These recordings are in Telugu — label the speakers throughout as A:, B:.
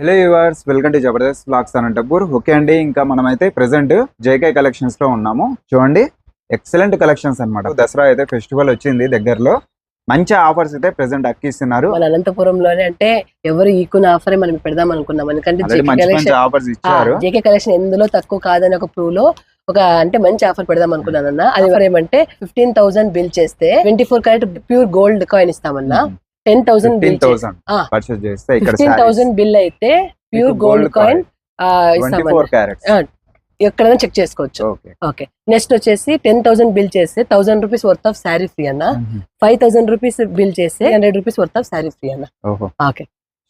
A: Hello yours welcome to Jabardasth blogs Anantapur okay అండి ఇంకా మనమైతే ప్రెసెంట్ జేకే కలెక్షన్స్లో ఉన్నాము. చూడండి ఎక్సలెంట్ కలెక్షన్స్ అన్నమాట. దసరా అయితే ఫెస్టివల్ వచ్చింది దగ్గరలో. మంచి ఆఫర్స్ అయితే ప్రెసెంట్ అక్కిస్తున్నారు
B: మన అనంతపురంలోనే అంటే ఎవరు ఈకున్న ఆఫర్ మనం పెడదాం అనుకున్నాం. ఎందుకంటే
A: ఆఫర్స్ ఇచ్చారు.
B: జేకే కలెక్షన్ ఎందులో తక్కువ కాదని ఒక ప్రూవ్లో ఒక అంటే మంచి ఆఫర్ పెడదాం అనుకున్నానన్న. అది ఏమంటే ఫిఫ్టీన్ థౌసండ్ బిల్ చేస్తే twenty four carat pure gold coin ఇస్తామన్నా ten thousand bill.
A: Purchase చేస్తే
B: ఫిఫ్టీన్ థౌసండ్ బిల్ అయితే ప్యూర్ గోల్డ్ కాయిన్ ఎక్కడైనా చెక్ చేసుకోవచ్చు.
A: ఓకే
B: నెక్స్ట్ వచ్చేసి టెన్ థౌసండ్ బిల్ చేస్తే thousand rupees worth of sari free అన్న. ఫైవ్ థౌసండ్ రూపీస్ బిల్ చేస్తే hundred rupees worth of sari free అన్న. ఓకే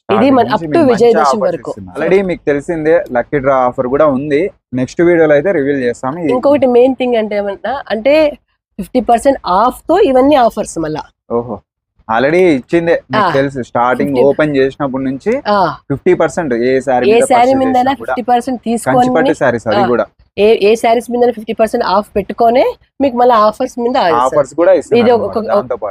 B: ఇది మన up to విజయదశమి వరకు.
A: ఆల్రెడీ మీకు తెలిసిందే లక్కీ డ్రా ఆఫర్ కూడా ఉంది. నెక్స్ట్ వీడియోలో అయితే రివీల్ చేస్తాము. ఇది-
B: ఇంకొకటి మెయిన్ థింగ్ అంటే ఏమన్నా అంటే ఫిఫ్టీ పర్సెంట్ ఆఫ్తో ఇవన్నీ ఆఫర్స్ మళ్ళా.
A: ఓహో. ఆల్రెడీ ఇచ్చిందే తెలుసు. స్టార్టింగ్
B: 50
A: ఓపెన్ చేసినప్పటి నుంచి ఫిఫ్టీ పర్సెంట్ ఏ శారీ
B: ఏ శారీ మీద ఫిఫ్టీ పర్సెంట్ తీసుకొని
A: కంచిపట్టు శారీస్ అది కూడా.
B: ఏ ఏ శారీస్ మీద ఫిఫ్టీ పర్సెంట్ ఆఫ్ పెట్టుకొని మీకు మళ్ళీ ఆఫర్స్ మీద ఆఫర్స్
A: కూడా
B: ఇది.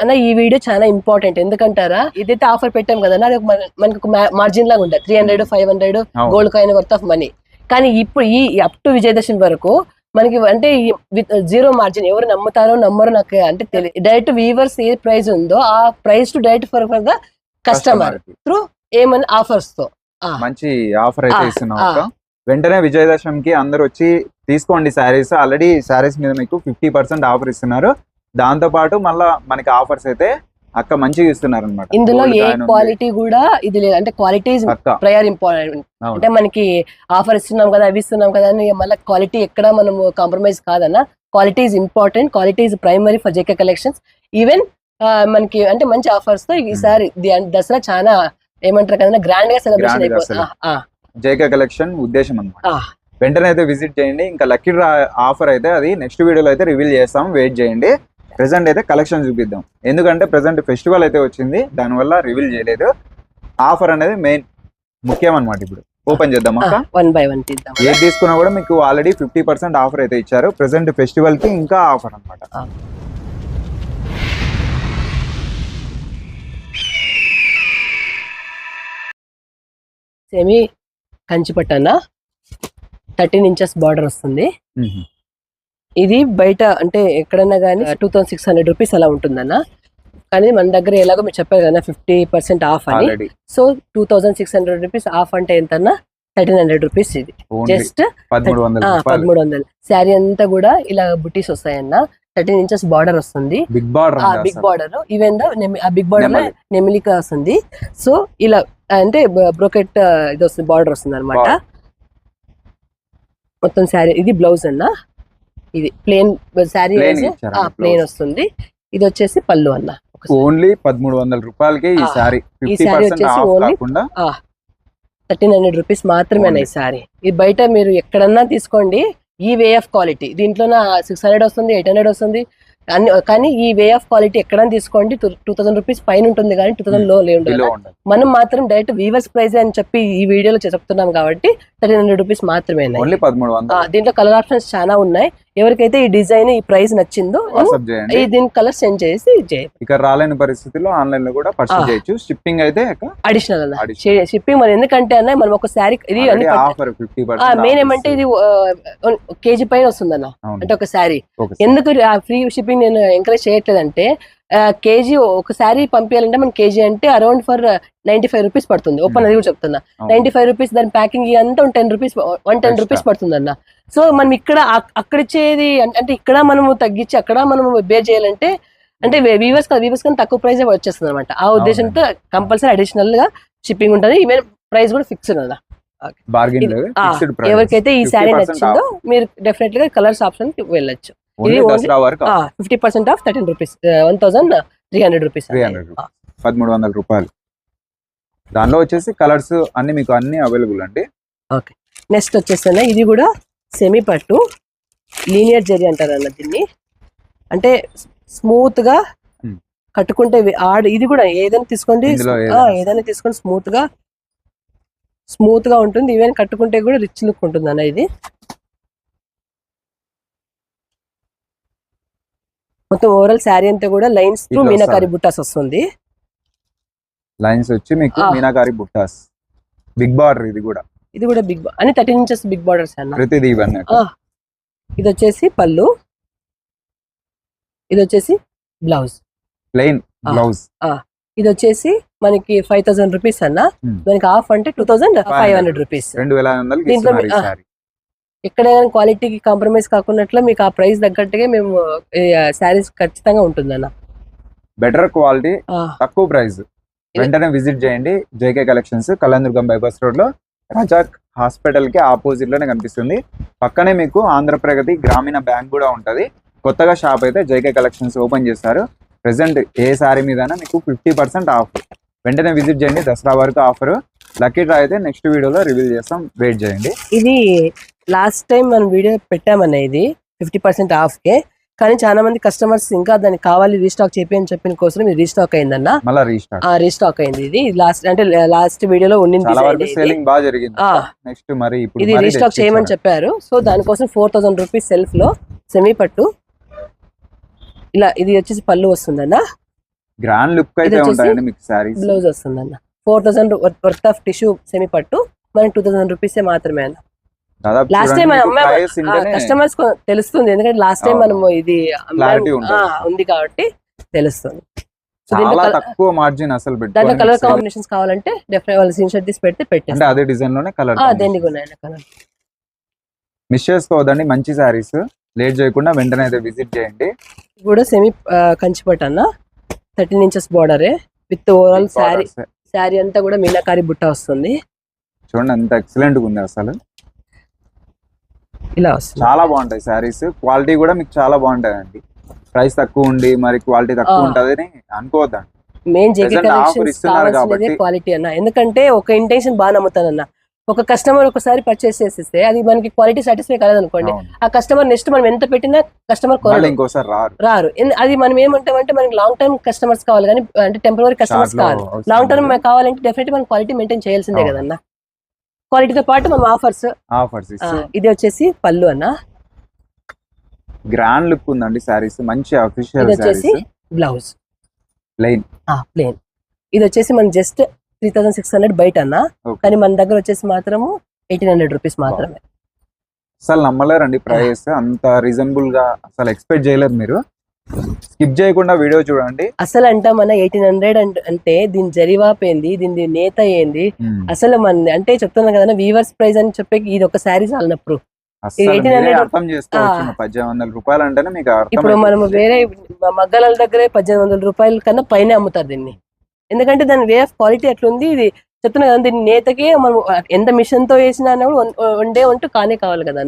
B: అన్న ఈ వీడియో చాలా ఇంపార్టెంట్ ఎందుకంటారా? ఇదైతే ఆఫర్ పెట్టాం కదా అది మనకి మార్జిన్ లాగా ఉంటుంది. Three hundred five hundred. Gold coin worth of money కానీ ఇప్పుడు ఈ అప్ టు విజయదశమి వరకు మనకి అంటే విత్ జీరో మార్జిన్ ఎవరు నమ్ముతారో నమ్మరో నాకు అంటే తెలియదు డైరెక్ట్ వీవర్స్ ఏ ప్రైస్ ఉందో ఆ price to direct for for the
A: కస్టమర్కి
B: ఏమని ఆఫర్స్తో
A: మంచి ఆఫర్ అయితే ఇస్తున్నాం వెంటనే విజయదశమికి అందరు వచ్చి తీసుకోండి శారీస్. ఆల్రెడీ శారీస్ మీద మీకు ఫిఫ్టీ పర్సెంట్ ఆఫర్ ఇస్తున్నారు. దాంతో పాటు మళ్ళా మనకి ఆఫర్స్ అయితే అక్క మంచిగా ఇస్తున్నారు అనమాట
B: ఇందులో ఏ క్వాలిటీ కూడా ఇది లేదు. అంటే క్వాలిటీ ప్రయర్ ఇంపార్టెంట్. అంటే మనకి ఆఫర్ ఇస్తున్నాం కదా అవి ఇస్తున్నాం కదా అని మళ్ళీ క్వాలిటీ ఎక్కడ మనం కాంప్రమైజ్ కాదన్న quality is important quality is primary for JK collections even మనకి అంటే మంచి ఆఫర్స్తో ఈసారి ది- దసరా చాలా ఏమంటారు కదా గ్రాండ్గా సెలబ్రేషన్ అయిపోతుంది.
A: జేకే కలెక్షన్ ఉద్దేశం అనమాట. వెంటనే అయితే విజిట్ చేయండి. ఇంకా లక్కీ ఆఫర్ అయితే అది నెక్స్ట్ వీడియోలో అయితే రివీల్ చేస్తాం. వెయిట్ చేయండి. ప్రెసెంట్ అయితే కలెక్షన్ చూపిద్దాం. ఎందుకంటే ప్రెసెంట్ ఫెస్టివల్ అయితే వచ్చింది దానివల్ల రివీల్ చేయలేదు. ఆఫర్ అనేది మెయిన్ ముఖ్యం అనమాట ఇప్పుడు. ఓపెన్ చేద్దాం అక్క
B: వన్ బై వన్ తీద్దాం.
A: ఏది తీసుకున్నా కూడా మీకు ఆల్రెడీ ఫిఫ్టీ పర్సెంట్ ఆఫర్ అయితే ఇచ్చారు. ప్రెసెంట్ ఫెస్టివల్కి ఇంకా ఆఫర్ అనమాట.
B: సెమీ కంచిపట్టన? థర్టీన్ ఇంచెస్ బార్డర్ వస్తుంది. ఇది బయట అంటే ఎక్కడన్నా కానీ two thousand six hundred rupees అలా ఉంటుందన్న. కానీ మన దగ్గర ఎలాగో మీరు చెప్పారు కదా ఫిఫ్టీ పర్సెంట్ ఆఫ్ అని. So two thousand six hundred rupees off అంటే ఎంతన్నా? థర్టీన్ హండ్రెడ్ రూపీస్ ఇది. జస్ట్
A: పదమూడు వందల
B: శారీ అంతా కూడా ఇలా బుటీస్ వస్తాయన్న. థర్టీన్ ఇంచెస్ బార్డర్ వస్తుంది.
A: బిగ్ బార్డర్
B: ఆ బిగ్ బార్డర్ ఈవెన్ ఆ బిగ్
A: బార్డర్లో.
B: నెమిలిక వస్తుంది. సో ఇలా అంటే బ్రోకెట్ ఇది వస్తుంది బార్డర్ వస్తుంది అనమాట. మొత్తం శారీ ఇది బ్లౌజ్ అన్న. ఇది ప్లేన్ శారీ ప్లేన్? వస్తుంది. ఇది వచ్చేసి పళ్ళు అన్న
A: ఓన్లీ పదమూడు వందల రూపాయలకి ఈ సారీ
B: saree
A: పర్సెంట్
B: వచ్చేసి
A: కాకుండా
B: థర్టీన్ హండ్రెడ్ రూపీస్ మాత్రమే
A: Only.
B: ఈ సారీ ఇది బయట మీరు ఎక్కడన్నా తీసుకోండి ఈ వే ఆఫ్ క్వాలిటీ. దీంట్లో సిక్స్ హండ్రెడ్ వస్తుంది ఎయిట్ హండ్రెడ్ వస్తుంది. అన్ని కానీ ఈ వే ఆఫ్ క్వాలిటీ ఎక్కడన్నా తీసుకోండి టూ థౌసండ్ రూపీస్ పైన ఉంటుంది కానీ టూ థౌసండ్లో ఉండదు.
A: ఉండదు.
B: మనం మాత్రం డైరెక్ట్ వీవర్స్ ప్రైస్ అని చెప్పి ఈ వీడియోలో చెప్తున్నాం కాబట్టి థర్టీన్ హండ్రెడ్ రూపీస్ మాత్రమే
A: ఓన్లీ
B: దీంట్లో కలర్ ఆప్షన్స్ చాలా ఉన్నాయి. ఎవరికైతే ఈ డిజైన్ ఈ ప్రైస్ నచ్చిందో దీని కలర్ సెండ్ చేసి
A: ఇక రాలేని పరిస్థితుల్లో ఆన్లైన్లో కూడా పర్చేస్. చేయొచ్చు. షిప్పింగ్ అయితే
B: అడిషనల్ అన్న. షిప్పింగ్ మరి ఎందుకంటే అన్న మనం ఒక శారీ ఇది అన్ని
A: ఆఫర్ ఫిఫ్టీ
B: మెయిన్ ఏమంటే ఇది కేజీ పైన వస్తుందన్న. అంటే ఒక శారీ ఎందుకు ఫ్రీ షిప్పింగ్ నేను ఎంకరేజ్ చేయట్లేదంటే కేజీ ఒక శారీ పంపించాలంటే మన కేజీ అంటే around for ninety five rupees పడుతుంది. ఓపెన్ అది కూడా చెప్తున్నా. నైన్టీ ఫైవ్ రూపీస్ దాని ప్యాకింగ్ అంతా ten rupees one ten. Rupees పడుతుంది అన్న సో మనం ఇక్కడ అక్- అక్కడ ఇచ్చేది అంటే ఇక్కడ మనము తగ్గించి అక్కడ మనము బేర్ చేయాలంటే అంటే వీవర్స్ వీవర్స్ కానీ తక్కువ ప్రైస్ వచ్చేస్తుంది అనమాట ఆ ఉద్దేశంతో కంపల్సరీ అడిషనల్గా షిప్పింగ్ ఉంటుంది. ఈవెన్ ప్రైస్ కూడా ఫిక్స్ అన్న ఆ, ఎవరికైతే ఈ శారీ నచ్చిందో మీరు డెఫినెట్గా కలర్స్ ఆప్షన్కి వెళ్ళొచ్చు. ఇది
A: దసరా వరకు
B: fifty percent off thirteen rupees one thousand three hundred rupees
A: 300 rupees. పదమూడు వందల రూపాయలు. దానిలో వచ్చేసి కలర్స్ అన్ని మీకు అన్ని అవైలబుల్ అండి.
B: నెక్స్ట్ వచ్చేసి ఇది కూడా సెమీ పట్టు. లీనియర్ జరీ అంటారు అన్న దీన్ని. అంటే స్మూత్గా
A: Hmm.
B: కట్టుకుంటే ఆడ ఇది కూడా ఏదైనా తీసుకోండి.
A: ఏదైనా.
B: తీసుకోండి స్మూత్గా స్మూత్గా ఉంటుంది. ఈవెన్ కట్టుకుంటే కూడా రిచ్ లుక్ ఉంటుంది అన్న ఇది. మొత్తం ఓవరాల్ శారీ అంతా కూడా లైన్స్ త్రూ మీనాకారి. బుట్టాస్ వస్తుంది.
A: లైన్స్ వచ్చి మీకు. మీనాకారి బుట్టాస్. బిగ్ బార్డర్ ఇది కూడా.
B: ఇది కూడా బిగ్ అని థర్టీన్ ఇంచెస్ బిగ్ బార్డర్స్ అన్న.
A: ప్రతిదీ ఇవన్నీ.
B: ఇది వచ్చేసి పళ్ళు. ఇది వచ్చేసి బ్లౌజ్
A: ప్లెయిన్. బ్లౌజ్
B: ఇది వచ్చేసి మనకి ఫైవ్ థౌసండ్ రూపీస్ అన్న.
A: Hmm.
B: మనకి ఆఫ్ అంటే two thousand five hundred rupees
A: రెండు వేల
B: దీంట్లో
A: శారీ
B: ఎక్కడైనా క్వాలిటీకి కాంప్రమైజ్ కాకున్నట్లు మీకు ఆ ప్రైస్ తగ్గట్టుగా మేము శారీస్ ఖచ్చితంగా ఉంటుందన్న.
A: బెటర్ క్వాలిటీ తక్కువ ప్రైస్ వెంటనే విజిట్ చేయండి. జేకే కలెక్షన్స్ కళ్యాణదుర్గం బైపాస్ రోడ్లో రజాక్ హాస్పిటల్కి ఆపోజిట్లోనే కనిపిస్తుంది. పక్కనే మీకు ఆంధ్రప్రగతి గ్రామీణ బ్యాంక్ కూడా ఉంటది. కొత్తగా షాప్ అయితే జేకే కలెక్షన్స్ ఓపెన్ చేస్తారు. ప్రెసెంట్ ఏ సారీ మీద మీకు ఫిఫ్టీ పర్సెంట్ ఆఫ్ వెంటనే విజిట్ చేయండి. దసరా వరకు ఆఫర్ లక్కీ డ్రా అయితే నెక్స్ట్ వీడియోలో రివీల్ చేస్తాం. వెయిట్ చేయండి.
B: ఇది లాస్ట్ టైం మనం వీడియో పెట్టామన్న ఇది ఫిఫ్టీ పర్సెంట్ ఆఫ్ కే కానీ చాలా మంది కస్టమర్స్ ఇంకా దానికి కావాలి రీస్టాక్ చెప్పి అని చెప్పిన కోసం ఇది రీస్టాక్ అయిందన్న.
A: మళ్ళీ రీస్టార్ట్
B: ఆ రీస్టాక్ అయింది ఇది. లాస్ట్ అంటే లాస్ట్ వీడియోలో ఉండింది ఇది.
A: సేలింగ్ బాగా జరిగింది.
B: ఆ.
A: నెక్స్ట్ మరి ఇప్పుడు
B: ఇది
A: మరీ
B: రీస్టాక్ చేయమని. చెప్పారు. సో దానికోసం ఫోర్ థౌసండ్ రూపీస్ సెల్ఫ్లో సెమీ పట్టు. ఇలా ఇది వచ్చేసి పళ్ళు వస్తుందన్న.
A: గ్రాండ్ లుక్ అయితే
B: వచ్చేసి
A: ఉంటాయండి మీకు సారీస్
B: బ్లౌజ్ వస్తుందన్న. Four thousand worth of tissue semi పట్టు. మనకి టూ థౌసండ్ రూపీస్ మాత్రమే అన్న. లాస్ట్ టైం కస్టమర్స్ తెలుస్తుంది ఎందుకంటే లాస్ట్ టైం. మనము ఇది ఉంది కాబట్టి తెలుస్తుంది.
A: చాలా తక్కువ మార్జిన్ అసలు
B: దాంట్లో కలర్ కాంబినేషన్స్ కావాలంటే డెఫినెట్ వాళ్ళు తీసి పెడితే పెట్టేస్తాం
A: అదే డిజైన్లోనే కలర్
B: కలర్
A: మిస్ చేసుకోవద్దండి మంచి సారీస్ లేట్ చేయకుండా వెంటనే అయితే విజిట్ చేయండి.
B: కూడా సెమీ కంచిపట్ అన్న. థర్టీన్ ఇంచెస్ బార్డరే విత్ ఓవరాల్ శారీ. శారీ అంతా కూడా మీనాకారి బుట్ట వస్తుంది.
A: చూడండి అంత ఎక్సలెంట్ ఉంది అసలు.
B: ఇలా వస్తుంది
A: చాలా బాగుంటాయి సారీస్ క్వాలిటీ కూడా మీకు చాలా బాగుంటాయండి ప్రైస్ తక్కువ ఉండి మరి క్వాలిటీ తక్కువ
B: ఆ.
A: ఉంటదని అనుకోవద్దండి
B: మెయిన్ జేకే కలెక్షన్స్ కావాల్సినదే. క్వాలిటీ అన్న ఎందుకంటే ఒక ఇంటెన్షన్ బాగా నమ్ముతానన్న ఒక కస్టమర్ ఒకసారి పర్చేస్ చేసేస్తే అది మనకి క్వాలిటీ సాటిస్ఫై కాలేదు అనుకోండి. ఆ కస్టమర్ నెక్స్ట్ మనం ఎంత పెట్టినా కస్టమర్
A: ఇంకోసారి రారు
B: అది మనం ఏమంటామంటే మనకి లాంగ్ టర్మ్ కస్టమర్స్ కావాలి కానీ అంటే టెంపరీ కస్టమర్స్ కావాలి లాంగ్ టర్మ్. కావాలంటే డెఫినెట్ మనం క్వాలిటీ మెయింటైన్ చేయాల్సిందే. కదన్న క్వాలిటీతో పాటు మనం ఆఫర్స్.
A: ఆఫర్స్
B: ఇది వచ్చేసి పళ్ళు అన్న.
A: గ్రాండ్ లుక్ ఉందండి సారీస్ మంచి అఫీషియల్
B: ఇది వచ్చేసి బ్లౌజ్.
A: ప్లెయిన్
B: ప్లేన్ ఇది వచ్చేసి మన just three thousand six hundred బయట అన్న. కానీ మన దగ్గర వచ్చేసి మాత్రము ఎయిటీన్ హండ్రెడ్ రూపీస్ మాత్రమే.
A: అసలు నమ్మలేరండి ప్రైస్ అంత రీజనబుల్గా అసలు ఎక్స్పెక్ట్ చేయలేదు మీరు. స్కిప్ చేయకుండా వీడియో చూడండి.
B: అసలు అంట మన ఎయిటీన్ హండ్రెడ్ అంటే దీని జరివాపోయింది దీని నేత ఏంది? అసలు మన అంటే చెప్తున్నా కదా వీవర్స్ ప్రైస్ అని చెప్పి ఇది ఒక శారీ చాలినప్పుడు
A: అసలు
B: 1800
A: మీరే అర్థం చేసుకోవచ్చు.
B: ఆ.
A: పద్దెనిమిది వందల రూపాయలు అంటేనే మీకు అర్థం
B: ఇప్పుడు మనం. వేరే మగ్గల దగ్గరే పద్దెనిమిది వందల రూపాయల కన్నా పైన అమ్ముతారు దీన్ని. ఎందుకంటే దాని వే ఆఫ్ క్వాలిటీ అట్లుంది ఇది చెప్తున్నా కదా దీని నేతకే మనం ఎంత మిషన్తో వేసినా కూడా వన్- డే ఉంటూ కానే కావాలి కదా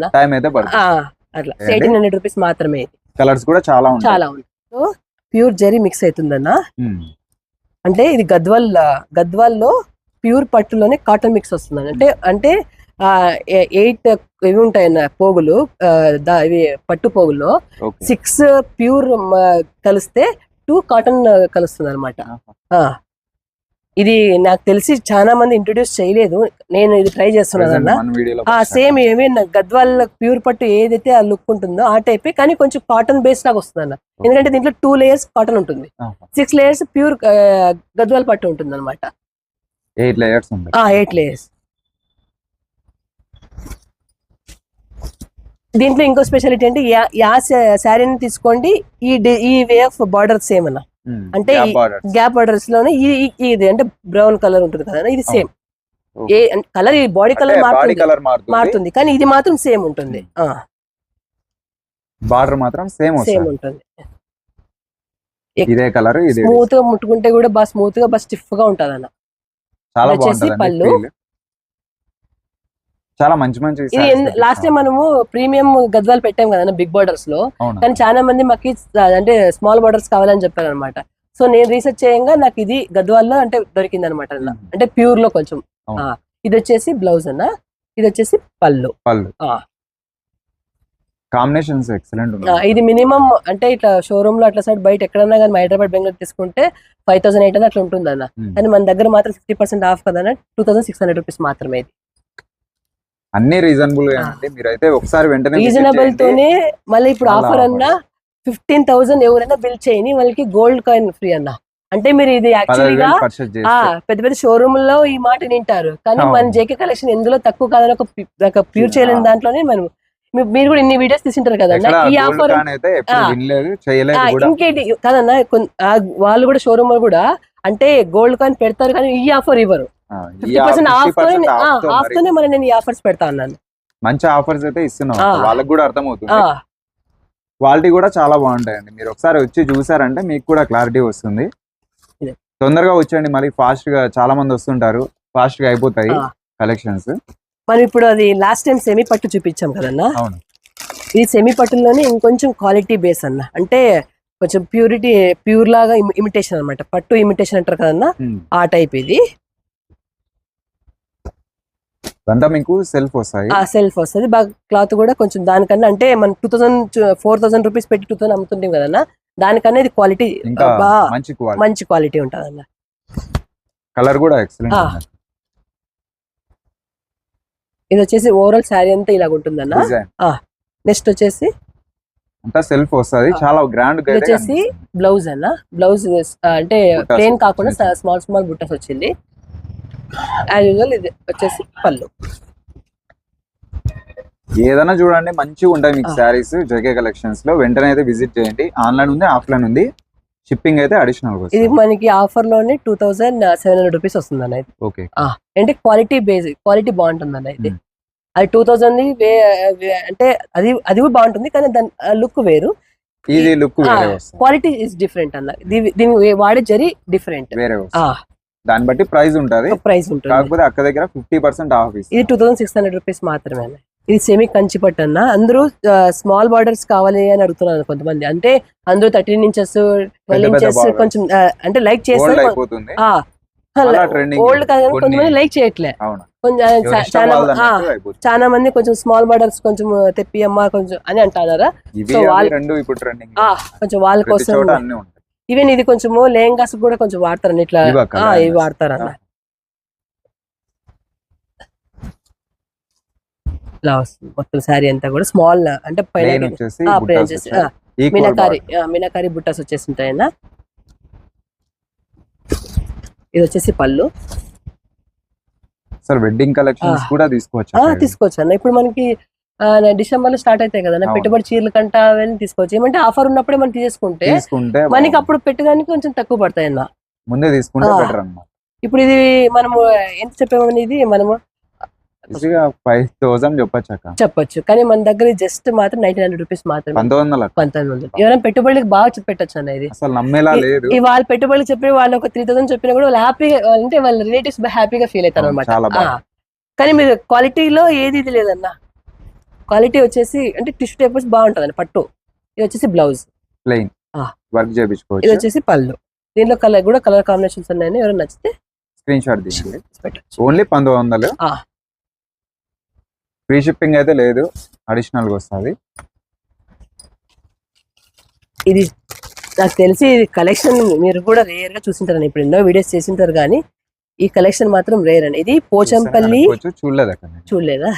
B: అట్లా? ఎయిటీన్ హండ్రెడ్ రూపీస్ మాత్రమే ఇది.
A: కలర్స్ కూడా చాలా ఉంటాయి.
B: చాలా ఉంది సో ప్యూర్ జరీ మిక్స్ అవుతుందన్న. అంటే ఇది గద్వాల్ గద్వాల్లో ప్యూర్ పట్టులోనే కాటన్ మిక్స్ వస్తుంది అంటే అంటే ఎయిట్ ఇవి ఉంటాయన్న పోగులు ఇవి పట్టు పోగుల్లో సిక్స్ ప్యూర్ కలిస్తే టూ కాటన్ కలుస్తుంది అనమాట ఇది నాకు తెలిసి చాలా మంది ఇంట్రొడ్యూస్ చేయలేదు. నేను ఇది ట్రై చేస్తున్నాను ఆ సేమ్ ఏమి గద్వాల్ ప్యూర్ పట్టు ఏదైతే ఆ లుక్ ఉంటుందో ఆ టైపే కానీ కొంచెం కాటన్ బేస్ లాగా వస్తుంది అన్న ఎందుకంటే దీంట్లో టూ లేయర్స్ కాటన్ ఉంటుంది. సిక్స్ లేయర్స్ ప్యూర్ గద్వాల్ పట్టు ఉంటుంది అనమాట
A: ఎయిట్ లేయర్స్ ఉంటాయి
B: ఆ ఎయిట్ లేయర్స్ దీంట్లో ఇంకో స్పెషాలిటీ అంటే యా- శారీని తీసుకోండి. ఈ ఈ వే ఆఫ్ బార్డర్ సేమ్ అన్న. అంటే ఈ-
A: borders.
B: గ్యాప్ బార్డర్స్లోనే ఇది అంటే బ్రౌన్ కలర్ ఉంటుంది కదా ఇది సేమ్. ఏ కలర్ ఈ బాడీ కలర్
A: అంటే
B: మారుతుంది.
A: మారుతుంది.
B: కానీ ఇది మాత్రం సేమ్ ఉంటుంది.
A: బార్డర్ మాత్రం సేమ్
B: సేమ్ ఉంటుంది.
A: ఇదే కలర్ ఇదే
B: స్మూత్గా ముట్టుకుంటే కూడా బాగా స్మూత్గా బాగా స్టిఫ్గా ఉంటది అన్న
A: చాలా
B: పళ్ళు. చాలా
A: మంచి మంచి
B: లాస్ట్ టైం మనము ప్రీమియం గద్వాలు పెట్టాం కదా బిగ్
A: బార్డర్స్లో.
B: కానీ చాలా మంది మాకు అంటే స్మాల్ బార్డర్స్ కావాలని చెప్పారు అనమాట సో నేను రీసెర్చ్ చేయంగా నాకు ఇది గద్వాల్లో అంటే దొరికింది అనమాట
A: మ్మ్.
B: అంటే ప్యూర్లో కొంచెం. ఇది వచ్చేసి బ్లౌజ్ అన్న. ఇది వచ్చేసి పళ్ళు.
A: పళ్ళు. కాంబినేషన్స్ ఎక్సలెంట్
B: ఇది మినిమం అంటే ఇట్లా షోరూమ్లో అట్లా సైడ్ బయట ఎక్కడన్నా కానీ హైదరాబాద్ బెంగళూరు తీసుకుంటే ఫైవ్ థౌసండ్ ఎయిట్ హండ్రెడ్ అట్లా ఉంటుంది అన్న
A: ఉమ్.
B: కానీ మన దగ్గర మాత్రం ఫిఫ్టీ పర్సెంట్ ఆఫ్ కదా two thousand six hundred rupees మాత్రమే ఇది.
A: అన్ని రీజనబుల్గా అండి మీరైతే ఒకసారి వెంటనే
B: రీజనబుల్. తోనే మళ్ళీ ఇప్పుడు ఆఫర్ అన్న ఫిఫ్టీన్ థౌసండ్ ఎవరైనా బిల్ చేయని వాళ్ళకి గోల్డ్ కాయిన్ ఫ్రీ అన్న. అంటే మీరు ఇది యాక్చువల్గా పెద్ద పెద్ద షోరూమ్లో ఈ మాట వింటారు. కానీ. మన జేకే కలెక్షన్ ఎందులో తక్కువ కాదని ఒక ప్యూర్ చేయలేని. దాంట్లోనే మనం మీరు కూడా ఇన్ని వీడియోస్ తీసింటారు కదన్న
A: ఎక్కడ
B: ఈ ఆఫర్ ఇంకేంటి కాదన్న వాళ్ళు కూడా షోరూమ్ కూడా అంటే గోల్డ్ కాయిన్ పెడతారు కానీ ఈ ఆఫర్ ఇవ్వరు. ఫిఫ్టీ పర్సెంట్
A: 50%
B: ఆఫ్ తోనే
A: off తో
B: ఆఫ్
A: మరి
B: తోనే మరి నేను ఈ ఆఫర్స్ పెడతా ఉన్నాను
A: మంచి ఆఫర్స్ అయితే ఇస్తున్నాం. వాళ్ళకి కూడా అర్థమవుతుంది. క్వాలిటీ కూడా చాలా బాగుంటాయండి. మీరు ఒకసారి వచ్చి చూసారంటే మీకు కూడా క్లారిటీ వస్తుంది.
B: ఇదే.
A: తొందరగా వచ్చేయండి. మళ్ళీ ఫాస్ట్గా చాలా మంది వస్తుంటారు. ఫాస్ట్గా అయిపోతాయి. కలెక్షన్స్
B: మనం ఇప్పుడు అది లాస్ట్ టైం సెమీ పట్టు చూపించాం కదన్న?
A: అవును.
B: ఈ సెమీ పట్టులోనే ఇంకొంచెం క్వాలిటీ బేస్ అన్న. అంటే కొంచెం ప్యూరిటీ ప్యూర్ లాగా ఇమిటేషన్ అన్నమాట. పట్టు ఇమిటేషన్ అంటారు కదన్న. ఆ టైప్ ఇది.
A: మీకు సెల్ఫ్ వస్తాయి.
B: ఆ సెల్ఫ్ వస్తుంది. బాగా క్లాత్ కూడా కొంచెం దానికన్నా అంటే మనం two thousand four thousand rupees పెట్టి టూ థౌసండ్ అమ్ముతుంటాం కదన్నా దానికన్నా ఇది క్వాలిటీ
A: మంచి క్వాలిటీ
B: మంచి క్వాలిటీ ఉంటుంది అన్న
A: కలర్ కూడా ఎక్సలెంట్.
B: ఇది వచ్చేసి ఓవరాల్ శారీ అంతా ఇలాగ ఉంటుందన్న. నెక్స్ట్ వచ్చేసి
A: అంతా సెల్ఫ్ వస్తుంది. చాలా గ్రాండ్గా
B: వచ్చేసి. బ్లౌజ్ అన్న. బ్లౌజ్ అంటే ప్లేన్ కాకుండా. స్మాల్ స్మాల్ బుట్టస్ వచ్చింది. యాజ్ యూజువల్ ఇది వచ్చేసి పళ్ళు.
A: ఏదైనా చూడండి మంచిగా ఉంటాయి మీకు. శారీస్ జేకే కలెక్షన్స్లో. వెంటనే అయితే విజిట్ చేయండి. ఆన్లైన్ ఉంది ఆఫ్లైన్ ఉంది. షిప్పింగ్ అయితే అడిషనల్
B: ఇది మనకి ఆఫర్లోనే two thousand seven hundred rupees వస్తుంది అన్న ఇది
A: ఓకే
B: అంటే క్వాలిటీ బేస్ క్వాలిటీ బాగుంటుంది అన్న ఇది.
A: మ్మ్.
B: అది టూ థౌసండ్ అంటే అది అది కూడా బాగుంటుంది కానీ దాని లుక్ వేరు.
A: ఇది లుక్
B: క్వాలిటీ ఇస్ డిఫరెంట్ అన్న. దీని వాడే జరి డిఫరెంట్
A: దాన్ని బట్టి ప్రైస్ ఉంటది.
B: ప్రైస్ ఉంటుంది.
A: కాకపోతే అక్క దగ్గర ఫిఫ్టీ పర్సెంట్ ఆఫ్
B: ఇది two thousand six hundred rupees మాత్రమే ఇది సెమీ కంచి పట్టు అన్న అందరూ స్మాల్ బార్డర్స్ కావాలి అని అడుగుతున్నారు కొంతమంది. అంటే అందరూ థర్టీన్ ఇంచెస్ ట్వెల్వ్ ఇంచెస్. కొంచెం అంటే లైక్ చేస్తారు ఓల్డ్ కాదు కొంతమంది లైక్ చేయట్లే. చాలా మంది కొంచెం స్మాల్ బార్డర్స్ కొంచెం తెప్పి అమ్మ కొంచెం అని అంటారా కొంచెం వాళ్ళ కోసం ఈవెన్ ఇది కొంచెము లేంగాస్ కూడా కొంచెం వాడతారని ఇట్లా
A: ఇవా.
B: వాడతారన్న ఇలా వస్తుంది మొత్తం శారీ అంతా కూడా స్మాల్ అంటే పైన
A: వచ్చేసి బుట్టాస్
B: వచ్చేసి, మినకారి మినకారి బుట్టాస్ వచ్చేసింటాయన్న ఇది వచ్చేసి పళ్ళు
A: అసలు వెడ్డింగ్ కలెక్షన్స్
B: ఆ.
A: కూడా తీసుకోవచ్చు.
B: తీసుకోవచ్చు అన్న ఇప్పుడు మనకి డిసెంబర్లో స్టార్ట్ అవుతాయి కదా. పెట్టుబడి చీరల కంట అవన్నీ తీసుకోవచ్చు. ఏమంటే ఆఫర్ ఉన్నప్పుడే మనం
A: తీసుకుంటే
B: మనకి. అప్పుడు పెట్టడానికి కొంచెం తక్కువ పడతాయి అన్న.
A: ముందే తీసుకుంటే. బెటర్
B: ఇప్పుడు ఇది మనము ఎంత చెప్పామని ఇది మనము
A: ఫైవ్ థౌసండ్ చెప్పొచ్చు
B: చెప్పొచ్చు. కానీ మన దగ్గర జస్ట్ మాత్రం నైన్టీన్ హండ్రెడ్ రూపీస్ మాత్రమే.
A: పంతొమ్మిది వందల
B: ఎవరైనా పెట్టుబడికి బాగా పెట్టొచ్చు అన్న ఇది.
A: అసలు నమ్మేలా లేదు.
B: వాళ్ళ పెట్టుబడి చెప్పి వాళ్ళు ఒక త్రీ థౌసండ్ చెప్పినా కూడా వాళ్ళు హ్యాపీగా అంటే వాళ్ళ రిలేటివ్స్ హ్యాపీగా ఫీల్ అవుతారు అనమాట. కానీ మీరు క్వాలిటీలో ఏది ఇది లేదన్న. క్వాలిటీ వచ్చేసి అంటే టిష్యూ టైప్ బాగుంటుంది పట్టు. ఇది వచ్చేసి బ్లౌజ్.
A: ప్లెయిన్
B: ఆ.
A: వర్క్
B: ఇది
A: చేయించుకోవచ్చు
B: వచ్చేసి పళ్ళు. దీనిలో కలర్ కూడా కలర్ కాంబినేషన్స్ ఉన్నాయని ఎవరైనా నచ్చితే
A: స్క్రీన్ షాట్
B: పెట్టచ్చు.
A: ఓన్లీ పంతొమ్మిది వందలు.
B: ఆ.
A: ఫ్రీ షిప్పింగ్ అయితే లేదు. అడిషనల్గా వస్తుంది.
B: ఇది నాకు తెలిసి ఇది కలెక్షన్ మీరు కూడా రేర్గా చూసింటారని ఇప్పుడు ఎన్నో వీడియోస్ చేసింటారు కానీ ఈ కలెక్షన్ మాత్రం రేర్ అండి. ఇది పోచంపల్లి
A: చూడలేదు.
B: చూడలేదా.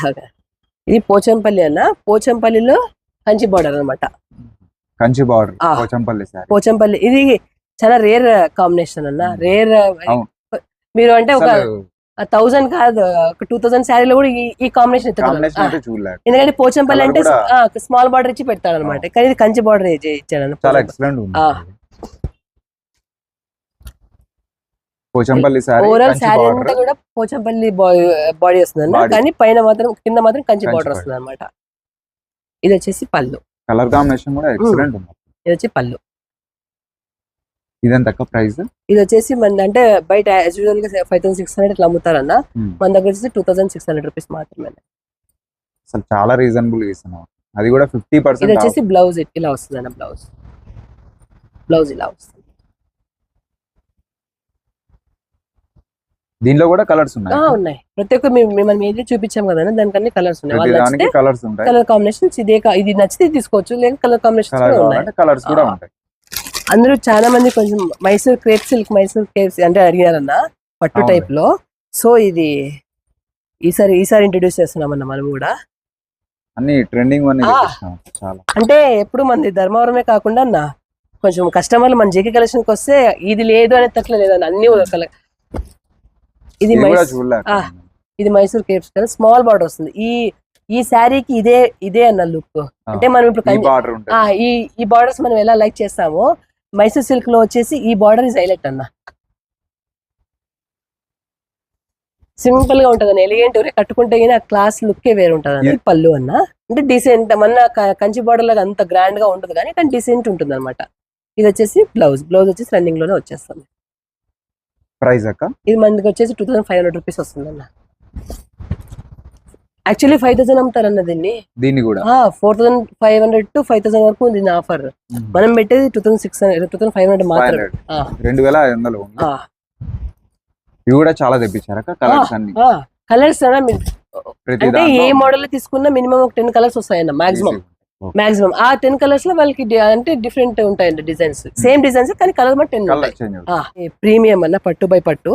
B: ఇది పోచంపల్లి అన్న. పోచంపల్లిలో కంచి బార్డర్ అన్నమాట.
A: కంచి బార్డర్. పోచంపల్లి
B: పోచంపల్లి. ఇది చాలా రేర్ కాంబినేషన్ అన్న.
A: Hmm.
B: రేర్
A: అవును.
B: మీరు అంటే ఒక థౌసండ్ కాదు ఒక టూ థౌసండ్ శారీలో కూడా ఈ- కాంబినేషన్ ఎందుకంటే పోచంపల్లి అంటే స్మాల్ బార్డర్ ఇచ్చి పెడతాడు అనమాట కానీ ఇది కంచి బార్డర్ ఇచ్చాడు
A: చాలా ఎక్సలెంట్. పోచంపల్లి సారీ
B: ఓవరాల్ శారీ అంతా కూడా పోచంపల్లి బాడీ వస్తుంది. కానీ పైన మాత్రం కింద మాత్రం కంచి బార్డర్. వస్తుంది అనమాట ఇది వచ్చేసి పళ్ళు.
A: కలర్ కాంబినేషన్ కూడా ఎక్సలెంట్ ఉంది.
B: ఇది వచ్చి పళ్ళు.
A: ఇదంత ప్రైస్
B: ఇది వచ్చేసి మన అంటే బయట యూజువల్గా ఫైవ్ థౌసండ్ సిక్స్ హండ్రెడ్ ఇట్లా అమ్ముతారన్న. మన దగ్గర వచ్చేసి two thousand six hundred rupees మాత్రమే.
A: అసలు చాలా రీజనబుల్ ఇస్తున్నాం అది కూడా ఫిఫ్టీ
B: ఇది
A: పర్సెంట్
B: వచ్చేసి బ్లౌజ్ ఇలా వస్తుంది అన్న బ్లౌజ్ బ్లౌజ్ ఇలా వస్తుంది.
A: దీనిలో కూడా కలర్స్ ఉన్నాయి.
B: ప్రతి ఒక్క మనం ఏది చూపించాం కదా దానికన్నీ కలర్స్ ఉన్నాయి.
A: కలర్స్ ఉంటాయి.
B: కలర్ కాంబినేషన్స్ ఇదే ఇది నచ్చితే తీసుకోవచ్చు లేదా కలర్ కాంబినేషన్స్
A: కావాలంటే కలర్స్ కూడా. ఉంటాయి.
B: అందరూ చాలా మంది కొంచెం Mysore crepe silk Mysore crepe అంటే అడిగారన్న పట్టు. టైప్లో సో ఇది ఈసారి ఈసారి ఇంట్రడ్యూస్ చేస్తున్నామన్న మనం కూడా.
A: అన్ని ట్రెండింగ్
B: అంటే ఎప్పుడు మనది ధర్మవరమే కాకుండా అన్న కొంచెం కస్టమర్లు మన జేకే కలెక్షన్కి వస్తే ఇది లేదు అనే తట్ల లేదన్న అన్ని ఇది
A: ఇది
B: మైసూర్ కేప్స్ కదా స్మాల్ బార్డర్ వస్తుంది. ఈ ఈ శారీకి ఇదే ఇదే అన్న లుక్. అంటే మనం ఇప్పుడు
A: ఈ
B: ఈ ఈ బార్డర్స్ మనం ఎలా లైక్ చేస్తామో మైసూర్ సిల్క్లో వచ్చేసి ఈ బార్డర్ ఇస్ హైలైట్ అన్న. సింపుల్గా ఉంటది అన్న ఎలిగెంట్ కట్టుకుంటే క్లాస్ లుక్ వేరే ఉంటది పళ్ళు అన్న. అంటే డీసెంట్ మన కంచి బార్డర్ లాగా అంత గ్రాండ్గా ఉండదు కానీ కానీ డీసెంట్ ఉంటుంది అనమాట ఇది వచ్చేసి బ్లౌజ్ బ్లౌజ్ వచ్చేసి రన్నింగ్లోనే వచ్చేస్తుంది.
A: ప్రైస్ అక్క?
B: ఇది మనకి వచ్చేసి two thousand five hundred rupees వస్తుంది అన్న యాక్చువల్లీ ఫైవ్ థౌసండ్ అమ్ముతారన్న దీన్ని.
A: దీన్ని కూడా?
B: Four thousand five hundred to five thousand వరకు దీని ఆఫర్ మనం పెట్టేది two thousand six hundred two thousand five hundred మాత్రమే.
A: రెండు వేల ఐదు వందలు ఇవి కూడా చాలా తెప్పించారక్క కలర్స్ అన్ని.
B: కలర్స్ అన్న అంటే ఏ మోడల్ తీసుకున్నా మినిమం ఒక టెన్ కలర్స్ వస్తాయన్న మాక్సిమం. మాక్సిమం. ఆ టెన్ కలర్స్లో వాళ్ళకి అంటే డిఫరెంట్ ఉంటాయండి డిజైన్స్ సేమ్ డిజైన్స్ కానీ కలర్ మాత్రం టెన్ ఉంటాయి. ప్రీమియం అన్న పట్టు బై పట్టు.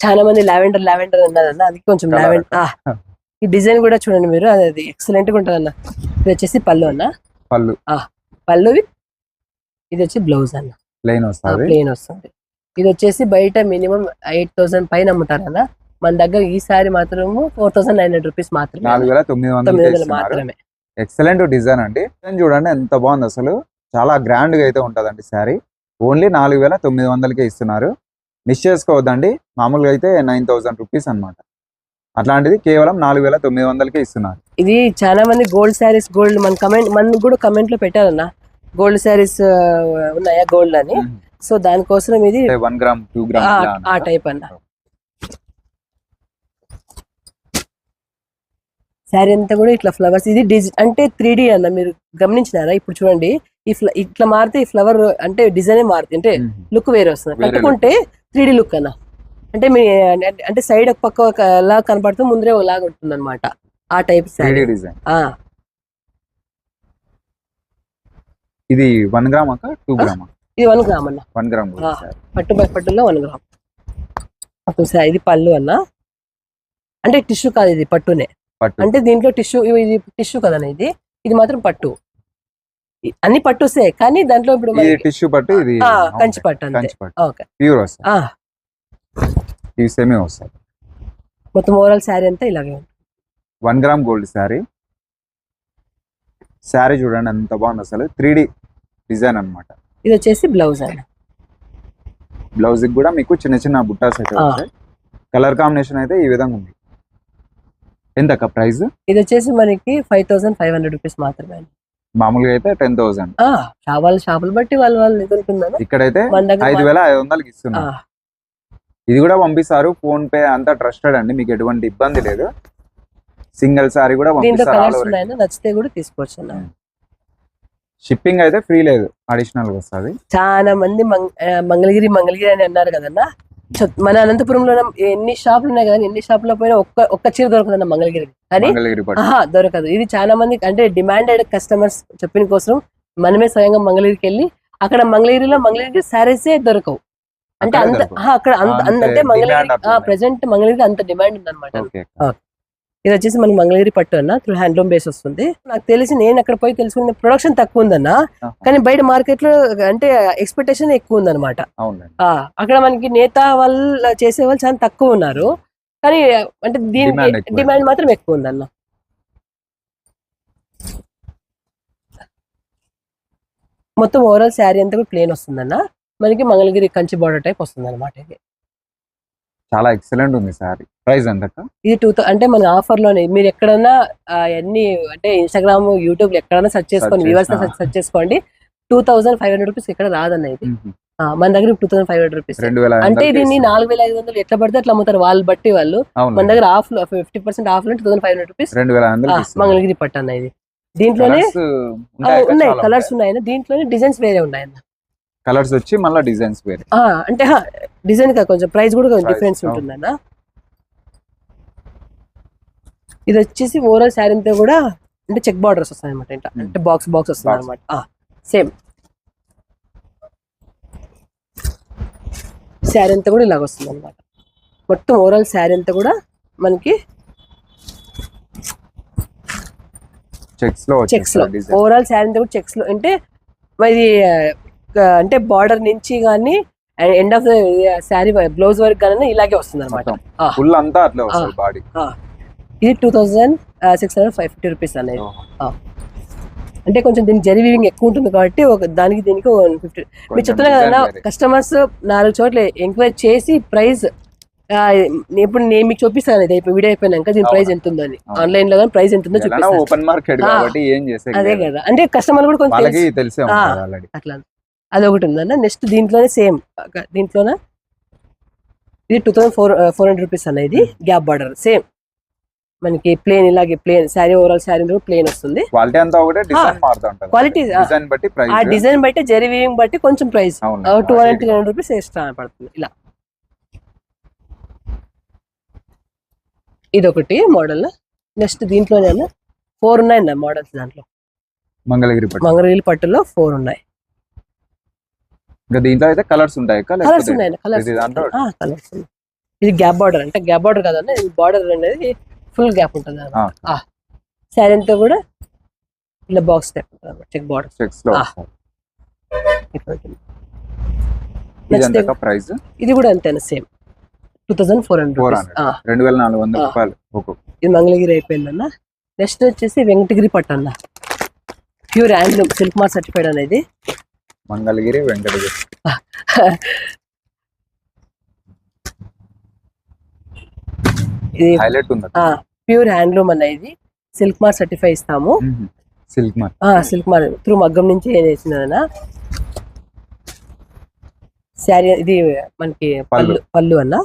B: చాలా మంది లావెండర్ లావెండర్ అన్నదన్న అది కొంచెం. లావెండర్ ఈ డిజైన్ కూడా చూడండి మీరు అది ఎక్సలెంట్గా ఉంటుంది అన్న ఇది వచ్చేసి పళ్ళు అన్న.
A: పళ్ళు.
B: పళ్ళు ఇది వచ్చి బ్లౌజ్ అన్న.
A: ప్లెయిన్ వస్తుంది.
B: ప్లేన్ వస్తుంది. ఇది వచ్చేసి బయట మినిమం ఎయిట్ థౌసండ్ పైన అమ్ముతారన్న. మన దగ్గర ఈ సారీ మాత్రము four thousand nine hundred rupees మాత్రమే.
A: నాలుగు వేల తొమ్మిది వందలు
B: మాత్రమే.
A: ఎక్సలెంట్ డిజైన్ అండి. చూడండి ఎంత బాగుంది అసలు. చాలా గ్రాండ్గా అయితే ఉంటదండి శారీ ఓన్లీ నాలుగు వేల తొమ్మిది వందలకే ఇస్తున్నారు. మిస్ చేసుకోవద్దండి. మామూలుగా అయితే నైన్ థౌసండ్ రూపీస్ అన్నమాట. అట్లాంటిది కేవలం నాలుగు వేల తొమ్మిది వందలకే ఇస్తున్నారు.
B: ఇది చాలా మంది గోల్డ్ శారీస్ గోల్డ్ మన కమెంట్ మన కూడా కమెంట్లో పెట్టారన్న. గోల్డ్ శారీస్ ఉన్నాయా గోల్డ్ అని. సో దానికోసం ఇది
A: వన్ గ్రామ్ టూ గ్రామ్
B: ఆ-. టైప్ అన్న. శారీ అంతా కూడా ఇట్లా ఫ్లవర్స్ ఇది డిజ్ అంటే త్రీ అన్న మీరు గమనించినారా? ఇప్పుడు చూడండి ఈ ఫ్ల ఇట్లా మారితే ఈ ఫ్లవర్ అంటే డిజైన్ మారుతుంది. అంటే. లుక్ వేరే వస్తుంది. కట్టుకుంటే త్రీ లుక్ అన్న. అంటే మీ అంటే- సైడ్ ఒక పక్క ఒక లా కనపడుతూ ముందరే ఒకలాగా ఉంటుంది అనమాట ఆ టైప్
A: 3D
B: శారీ
A: డిజైన్. ఇది వన్ గ్రామ్ అక్క టూ గ్రామ్
B: ఇది వన్ గ్రామ్ అన్న.
A: One gram.
B: పట్టు బై పట్టులో వన్ గ్రామ్. ఇది పళ్ళు అన్న. అంటే టిష్యూ కాదు ఇది పట్టునే.
A: పట్టు
B: అంటే దీంట్లో టిష్యూ ఇది టిష్యూ కదన్న ఇది ఇది మాత్రం పట్టు. అన్ని పట్టుసే కానీ దాంట్లో ఇప్పుడు
A: టిష్యూ పట్టు ఇది
B: కంచి పట్టు అంతే.
A: పట్టు.
B: ఓకే.
A: ప్యూర్ వస్తాయి. ఇవి సెమీ వస్తాయి.
B: మొత్తం ఓవరాల్ శారీ అంతా ఇలాగే
A: one gram gold sari. Sari చూడండి ఎంత బాగుంది అసలు. త్రీ డిజైన్ అన్నమాట.
B: ఇది వచ్చేసి బ్లౌజ్ అన్న
A: బ్లౌజ్ కూడా మీకు చిన్న చిన్న బుట్టాస్ అయితే కలర్ కాంబినేషన్ అయితే ఈ విధంగా ఉంది. ఎంత ప్రైస్?
B: ఇది వచ్చేసి మనకి five thousand five hundred rupees మాత్రమే
A: మామూలుగా అయితే టెన్ థౌసండ్.
B: వాళ్ళ షాపులు బట్టి వాళ్ళు వాళ్ళు ఉంటుందన్న.
A: ఇక్కడైతే ఐదు వేల ఐదు వందలకి
B: ఆ,
A: ఇస్తున్నారు ఇది కూడా పంపిస్తారు. ఫోన్ పే అంతా ట్రస్టెడ్ అండి. మీకు ఎటువంటి ఇబ్బంది లేదు. సింగిల్ సారీ కూడా
B: నచ్చితే కూడా తీసుకోవచ్చు అన్న
A: షిప్పింగ్ అయితే ఫ్రీ లేదు. అడిషనల్ వస్తుంది.
B: చాలా మంది మంగళగిరి మంగళగిరి అని అన్నారు కదన్నా. మన అనంతపురంలో ఎన్ని షాపులు ఉన్నాయి కదా ఎన్ని షాపులో పోయినా ఒక్క ఒక్క చీర దొరకదన్న మంగళగిరి.
A: మంగళగిరి
B: ఆహా దొరకదు. ఇది చాలా మంది అంటే డిమాండెడ్ కస్టమర్స్ చెప్పిన కోసం మనమే స్వయంగా మంగళగిరికి వెళ్ళి అక్కడ మంగళగిరిలో మంగళగిరి శారీసే దొరకవు. అంటే అంత అక్కడ అంత అంటే మంగళగిరి. ప్రెసెంట్ మంగళగిరికి అంత డిమాండ్ ఉందన్నమాట. ఇది వచ్చేసి మనకి మంగళగిరి పట్టు అన్న త్రూ హ్యాండ్లూమ్ బేస్ వస్తుంది. నాకు తెలిసి నేను అక్కడ పోయి తెలుసుకున్న ప్రొడక్షన్ తక్కువ ఉందన్న. కానీ బయట మార్కెట్లో అంటే ఎక్స్పెక్టేషన్ ఎక్కువ ఉందన్నమాట. అక్కడ మనకి నేత వాళ్ళు చేసే వాళ్ళు చాలా తక్కువ ఉన్నారు. కానీ అంటే
A: ఎక్కువ.
B: డిమాండ్ మాత్రం ఎక్కువ ఉందన్న. మొత్తం ఓవరాల్ శారీ అంతా కూడా ప్లేన్ వస్తుందన్న. మనకి మంగళగిరి కంచి బార్డర్ టైప్ వస్తుంది అనమాట ఇది.
A: చాలా ఎక్సలెంట్ ఉంది సారీ ప్రైస్ ఎంత
B: ఇది టూ అంటే మన ఆఫర్లోనే. మీరు ఎక్కడన్నా అన్ని అంటే ఇన్స్టాగ్రామ్ యూట్యూబ్ ఎక్కడైనా సెర్చ్ చేసుకోండి వ్యూవర్స్. సెర్చ్ చేసుకోండి. Two thousand five hundred rupees ఇక్కడ రాదన్న ఇది. మన దగ్గర two thousand five hundred rupees అంటే దీన్ని. నాలుగు వేల ఐదు వందలు ఎట్లా పడితే అట్లా అమ్ముతారు వాళ్ళు బట్టి వాళ్ళు. మన దగ్గర ఆఫ్లో ఫిఫ్టీ పర్సెంట్ ఆఫ్లో two thousand five hundred rupees. Mangalagiri పట్టు అన్న ఇది. దీంట్లోనే ఉన్నాయి కలర్స్. ఉన్నాయన్న దీంట్లోనే డిజైన్స్ వేరే ఉన్నాయన్న.
A: కలర్స్ వచ్చి మళ్ళీ డిజైన్స్ వేరే.
B: అంటే డిజైన్ కా కొంచెం ప్రైస్ కూడా కొంచెం డిఫరెన్స్. ఉంటుందన్న. ఇది వచ్చేసి ఓవరాల్ శారీ అంతా కూడా అంటే చెక్ బార్డర్స్ వస్తాయి అనమాట
A: Hmm.
B: అంటే బాక్స్ బాక్స్ వస్తుంది. అనమాట సేమ్. శారీ అంతా కూడా ఇలాగ వస్తుంది అనమాట మొత్తం ఓవరాల్ శారీ అంతా కూడా మనకి చెక్స్లో
A: చెక్స్లో.
B: ఓవరాల్ శారీ కూడా చెక్స్లో. అంటే మరి ఆ, అంటే బార్డర్ నుంచి కానీ end of the sari blouse work కానీ ఇలాగే వస్తుంది అనమాట.
A: ఫుల్ అంతా అట్లే వస్తుంది బాడీ
B: ఇది two thousand six hundred five fifty rupees అనేది. అంటే కొంచెం దీనికి జరి వీవింగ్ ఎక్కువ ఉంటుంది కాబట్టి ఒక దానికి దీనికి వన్ ఫిఫ్టీ. మీరు చెప్తున్నా కదా కస్టమర్స్ నాలుగు చోట్ల ఎంక్వైరీ చేసి ప్రైస్ ఇప్పుడు నేను మీకు చూపిస్తాను ఇది అయిపోయి వీడియో అయిపోయినాక దీని ప్రైస్ ఎంత ఉందని. ఆన్లైన్లో కానీ ప్రైస్ ఎంత ఉందో చూపిస్తాను
A: ఓపెన్ మార్కెట్. కాబట్టి ఏం చేసే
B: అదే కదా. అంటే కస్టమర్ కూడా కొంచెం తెలుసు. అట్లా. అది ఒకటి ఉందన్న నెక్స్ట్ దీంట్లోనే సేమ్ దీంట్లోనే? ఇది two thousand four four hundred rupees అన్న ఇది. Gap border same. మనకి ప్లేన్ ఇలాగే plain sari overall sari plain వస్తుంది.
A: క్వాలిటీ అంతా ఒకటే డిజైన్
B: ఆ.
A: డిజైన్ బట్టి
B: ఆ
A: ప్రైస్
B: డిజైన్ బట్టి జరీ వీవింగ్ బట్టి కొంచెం price. Two hundred three hundred rupees extra పడుతుంది. ఇలా. ఇది ఒకటి మోడల్. నెక్స్ట్ దీంట్లోనే ఫోర్ ఉన్నాయి మోడల్స్ దాంట్లో.
A: మంగళగిరి పట్టు.
B: మంగళగిరి పట్టులో ఫోర్ ఉన్నాయి.
A: ఇంకా దీంట్లో అయితే కలర్స్ ఉంటాయి?
B: కలర్స్ ఉన్నాయి కలర్స్.
A: ఇది దాంట్లో?
B: కలర్స్ ఇది గ్యాప్ బార్డర్ అంటే గ్యాప్ బార్డర్ ఇది బార్డర్ అనేది ఫుల్ గ్యాప్ ఉంటుంది. శారీ అంతా కూడా ఇలా బాక్స్ టైప్ చెక్ బార్డర్.
A: చెక్స్లో ప్రైస్?
B: ఇది కూడా అంతేనా same. Two thousand four hundred
A: hundred. రెండు వేల నాలుగు వందల
B: ఆ.
A: రూపాయలు ఒక్కొక్క
B: ఇది మంగళగిరి అయిపోయిందన్న. నెక్స్ట్ వచ్చేసి వెంకటగిరి పట్టు అన్న. Pure handloom silk mark certified అనేది.
A: మంగళగిరి వెంకటగిరి. హైలైట్ ఉంది
B: ప్యూర్ హ్యాండ్లూమ్ అన్న ఇది సిల్క్ మార్క్ సర్టిఫై ఇస్తాము.
A: Silk mark.
B: Silk mark through మగ్గం నుంచి వేసిందన్న శారీ ఇది మనకి
A: పళ్ళు.
B: పళ్ళు అన్న.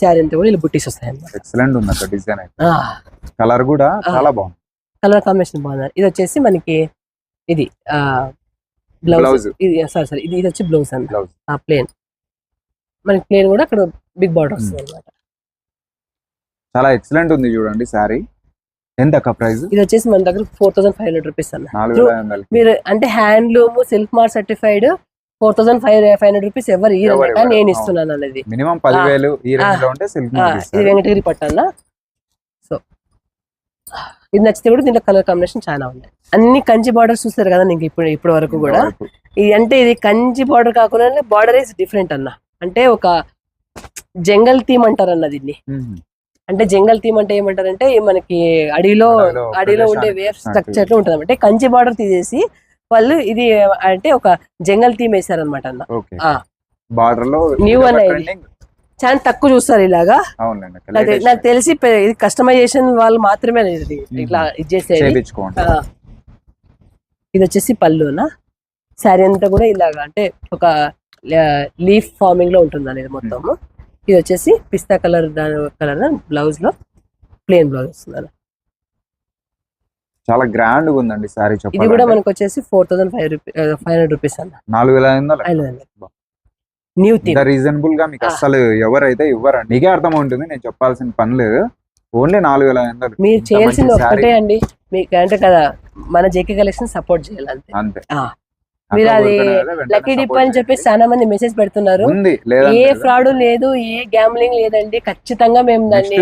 B: శారీ అంతా కూడా ఇలా బుట్టీస్ వస్తాయి అన్నమాట
A: ఎక్సలెంట్ ఉంది డిజైన్ కలర్ కూడా చాలా బాగుంది.
B: కలర్ కాంబినేషన్ బాగుంది. ఇది వచ్చేసి మనకి ఇది బ్లౌజ్. ఇది సారీ సారీ ఇది ఇది వచ్చి బ్లౌజ్ అన్న.
A: బ్లౌజ్.
B: ఆ ప్లేన్ మనకి ప్లేన్ కూడా అక్కడ బిగ్ బార్డర్ వస్తుంది అనమాట
A: చాలా ఎక్సలెంట్ ఉంది చూడండి సారీ. ఎంత అక్క ప్రైస్?
B: ఇది వచ్చేసి మన దగ్గర four thousand five hundred rupees అన్న. మీరు అంటే handloom silk mark certified four thousand five five hundred rupees ఎవరు ఈ నేను. ఇస్తున్నాను అనేది.
A: మినిమం పదివేలు ఈ రేంజ్లో ఉంటే సిల్క్
B: ఆ, ఇది వెంకటగిరి పట్టు అన్న. సో ఇది నచ్చితే కూడా దీంట్లో కలర్ కాంబినేషన్ చాలా ఉంది అన్ని కంచి బార్డర్స్ చూస్తారు కదా నీకు ఇప్పుడు ఇప్పటి వరకు కూడా. ఇది అంటే ఇది కంచి బార్డర్ కాకుండా బార్డర్ ఇస్ డిఫరెంట్ అన్న. అంటే ఒక జంగల్ థీమ్ అంటారు అన్న దీన్ని అంటే జంగల్ థీమ్ అంటే ఏమంటారంటే మనకి అడవిలో
A: అడవిలో
B: ఉండే వేవ్ స్ట్రక్చర్లో ఉంటుంది అంటే కంచి బార్డర్ తీసేసి వాళ్ళు ఇది అంటే ఒక జంగల్ థీమ్ వేసారనమాట అన్న.
A: బార్డర్లో
B: అనేది.
A: trending.
B: చాలా తక్కువ చూస్తారు ఇలాగా.
A: అవునండి
B: నాకు తెలిసి ఇది కస్టమైజేషన్ వాళ్ళు మాత్రమే ఇది. ఇట్లా ఇది చేసేది. ఇది వచ్చేసి పళ్ళునా శారీ అంతా కూడా ఇలాగా అంటే ఒక లీఫ్ ఫార్మింగ్లో ఉంటుంది అనేది మొత్తము ఇది వచ్చేసి పిస్తా కలర్ దాని కలర్ బ్లౌజ్లో ప్లేన్ బ్లౌజ్ వస్తుంది.
A: చాలా గ్రాండ్గా ఉందండి సారీ
B: ఇది కూడా మనకు వచ్చేసి four thousand five five hundred rupees అన్న.
A: నాలుగు వేల ఐదు వందలు.
B: న్యూ
A: ఇంత రీజనబుల్గా మీకు. అసలు ఎవరైతే ఇవ్వరండి మీకే అర్థం ఉంటుంది నేను చెప్పాల్సిన పని లేదు. ఓన్లీ నాలుగు వేల
B: మీరు చేయాల్సింది
A: saree.
B: అండి. మీకు అంటే కదా మన జేకే కలెక్షన్ సపోర్ట్ చేయాలి అంతే.
A: అంతే.
B: మీరు అది లక్కీ డిప్ అని చెప్పి. చాలా మంది మెసేజ్ పెడుతున్నారు. ఏ ఫ్రాడ్ లేదు ఏ గ్యామ్లింగ్ లేదండి ఖచ్చితంగా మేము దాన్ని